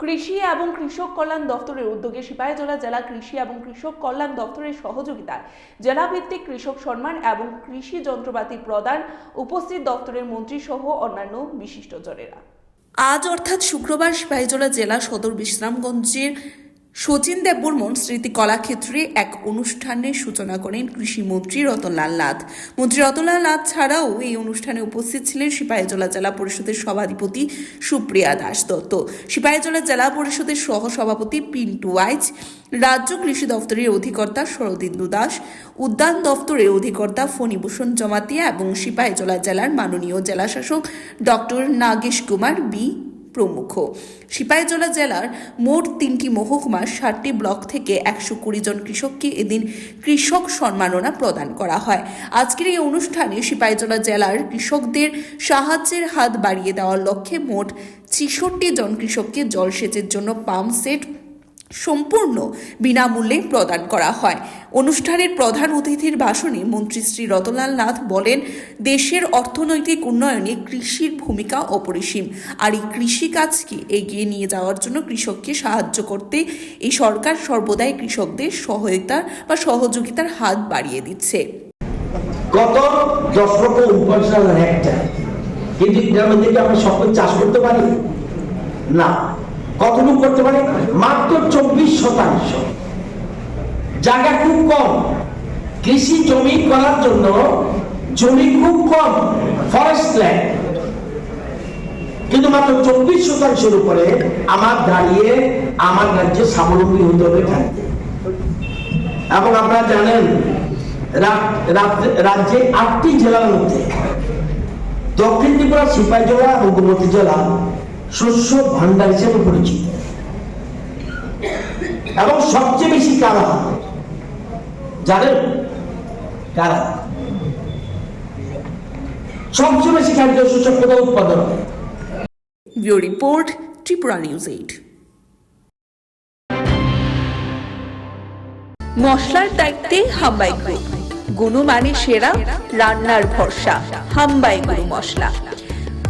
কৃষি এবং কৃষক কল্যাণ দপ্তরের উদ্যোগে সিপাহীজলা জেলা কৃষি এবং কৃষক কল্যাণ দপ্তরের সহযোগিতায় জেলাভিত্তিক কৃষক সম্মান এবং কৃষি যন্ত্রপাতি প্রদান উপস্থিত দপ্তরের মন্ত্রী সহ অন্যান্য বিশিষ্টজনেরা। আজ অর্থাৎ শুক্রবার সিপাহীজলা জেলা সদর বিশ্রামগঞ্জের শচীন দেববর্মন স্মৃতি কলাক্ষেত্রে এক অনুষ্ঠানের সূচনা করেন কৃষিমন্ত্রী রতনলাল নাথ। মন্ত্রী রতনলাল নাথ ছাড়াও এই অনুষ্ঠানে উপস্থিত ছিলেন সিপাহীজলা জেলা পরিষদের সভাধিপতি সুপ্রিয়া দাস দত্ত। সিপাহীজলা জেলা পরিষদের সহসভাপতি পিন্টু ওয়াইজ রাজ্য কৃষি দপ্তরের অধিকর্তা শরদিন্দু দাস, উদ্যান দপ্তরের অধিকর্তা ফণিভূষণ জমাতিয়া এবং সিপাহীজলা জেলার মাননীয় জেলাশাসক ডক্টর নাগেশ কুমার বি প্রমুখ। সিপাহীজলা জেলার মোট তিনটি মহকুমার ষাটটি ব্লক থেকে একশো কুড়ি জন কৃষককে এদিন কৃষক সম্মাননা প্রদান করা হয়। আজকের এই অনুষ্ঠানে সিপাহীজলা জেলার কৃষকদের সাহায্যের হাত বাড়িয়ে দেওয়ার লক্ষ্যে মোট ছেষট্টি জন কৃষককে জলসেচের জন্য পাম্প সেট সম্পূর্ণ বিনামূল্যে প্রদান করা হয়। অনুষ্ঠানের প্রধান অতিথির ভাষণে মন্ত্রী শ্রী রতনলাল নাথ বলেন, দেশের অর্থনৈতিক উন্নয়নে কৃষির ভূমিকা অপরিসীম। আর এই কৃষিকাজকে এগিয়ে নিয়ে যাওয়ার জন্য কৃষককে সাহায্য করতে এই সরকার সর্বদাই কৃষকদের সহায়তা বা সহযোগিতার হাত বাড়িয়ে দিচ্ছে। গত দশ লক্ষ কিন্তু গ্রামের দিকে আমরা সকল চাষ করতে পারি? না। কতটুকু করতে পারে? মাত্র চব্বিশ শতাংশ। জায়গা খুব কম। কৃষি জমি করার জন্য জমি খুব কম। ফরেস্ট ল্যান্ড কিন্তু মাত্র চব্বিশ শতাংশের উপরে আমার দাঁড়িয়ে আমার রাজ্যে স্বাবলম্বী হতে হবে থাকতে এবং আপনারা জানেন রাজ্যে আটটি জেলার মধ্যে দক্ষিণ ত্রিপুরা, সিপাহী জেলা এবং গোমতী জেলা শস্য ভান্ডার হিসেবে পরিচিত। এবং সবচেয়ে বেশি কারা জানেন কারা? সবচেয়ে বেশি খাদ্য শস্য কোথাও উৎপাদন bureau report, Tripura news eight. মশলার দায়িত্বে হাম্বাই গ্রুপ গুণমানে সেরা, রান্নার ভরসা, হাম্বাই গুরু মশলা।